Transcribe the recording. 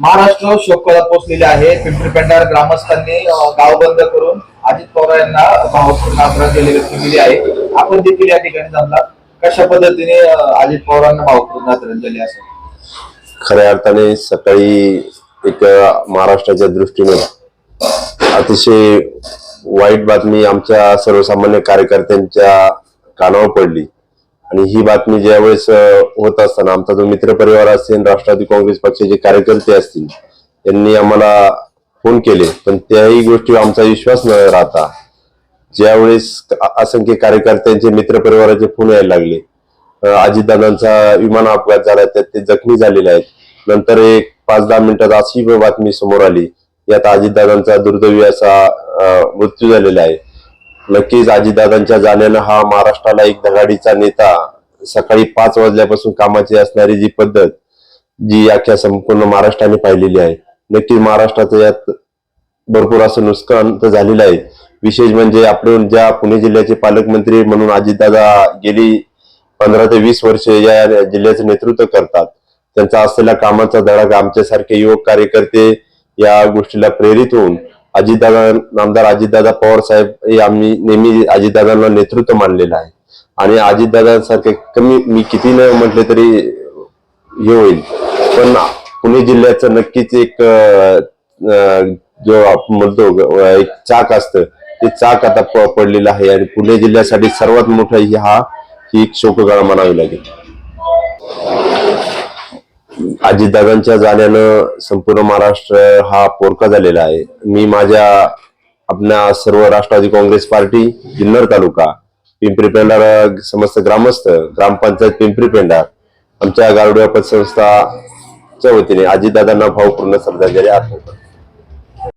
महाराष्ट्र शोककळा पोहोचलेले आहे. पिंपरी पेंढार ग्रामस्थांनी गाव बंद करून अजित पवार यांना भावपूर्ण आदरांजली व्यक्त केली आहे. आपण देखील या ठिकाणी जमला कशा पद्धतीने अजित पवारांना भावपूर्ण आदरांजली असेल खऱ्या अर्थाने सकाळी एक महाराष्ट्राच्या दृष्टीने अतिशय वाईट बातमी आमच्या सर्वसामान्य कार्यकर्त्यांच्या कानावर पडली. आणि ही बातमी ज्यावेळेस होत असताना आमचा जो मित्रपरिवार असेल राष्ट्रवादी काँग्रेस पक्षाचे कार्यकर्ते असतील त्यांनी आम्हाला फोन केले. पण त्याही गोष्टीवर आमचा विश्वास न राहता ज्यावेळेस असंख्य कार्यकर्त्यांचे मित्रपरिवाराचे फोन यायला लागले. अजितदादांचा विमान अपघात झाला त्यात ते जखमी झालेले आहेत. नंतर एक पाच दहा मिनिटात अशी बातमी समोर आली यात अजितदादांचा दुर्दैवी असा मृत्यू झालेला आहे. नक्कीच आजीदादांच्या जाण्यानं हा महाराष्ट्राला एक धगाडीचा नेता सकाळी पाच वाजल्यापासून कामाची असणारी जी पद्धत जी अख्ख्या संपूर्ण महाराष्ट्राने पाहिलेली आहे नक्कीच महाराष्ट्राचं यात भरपूर असं नुकसान तर झालेलं आहे. विशेष म्हणजे आपले ज्या पुणे जिल्ह्याचे पालकमंत्री म्हणून अजितदादा गेली पंधरा ते वीस वर्ष या जिल्ह्याचं नेतृत्व करतात त्यांचा असलेला कामाचा धडा आमच्यासारखे युवक कार्यकर्ते या गोष्टीला प्रेरित होऊन अजितदादा नामदार अजितदादा पवार साहेब हे आम्ही नेहमी अजितदादांना नेतृत्व मानलेलं आहे. आणि अजितदादांसारखे कमी मी किती न म्हटले तरी हे होईल. पण पुणे जिल्ह्याचं नक्कीच एक जो आपण म्हणतो एक चाक असतं. ते चाक आता प- पडलेलं आहे. आणि पुणे जिल्ह्यासाठी सर्वात मोठा ही हा ही एक शोकगाळा म्हणावी लागेल. अजितदादांच्या जाण्यानं संपूर्ण महाराष्ट्र हा पोरका झालेला आहे. मी माझ्या आपल्या सर्व राष्ट्रवादी काँग्रेस पार्टी जिल्हर तालुका पिंपरी पेंडार समस्त ग्रामस्थ ग्रामपंचायत पिंपरी पेंडार आमच्या गारुड्या पतसंस्थाच्या वतीने अजितदादांना भावपूर्ण श्रद्धांजली अर्पण करतो.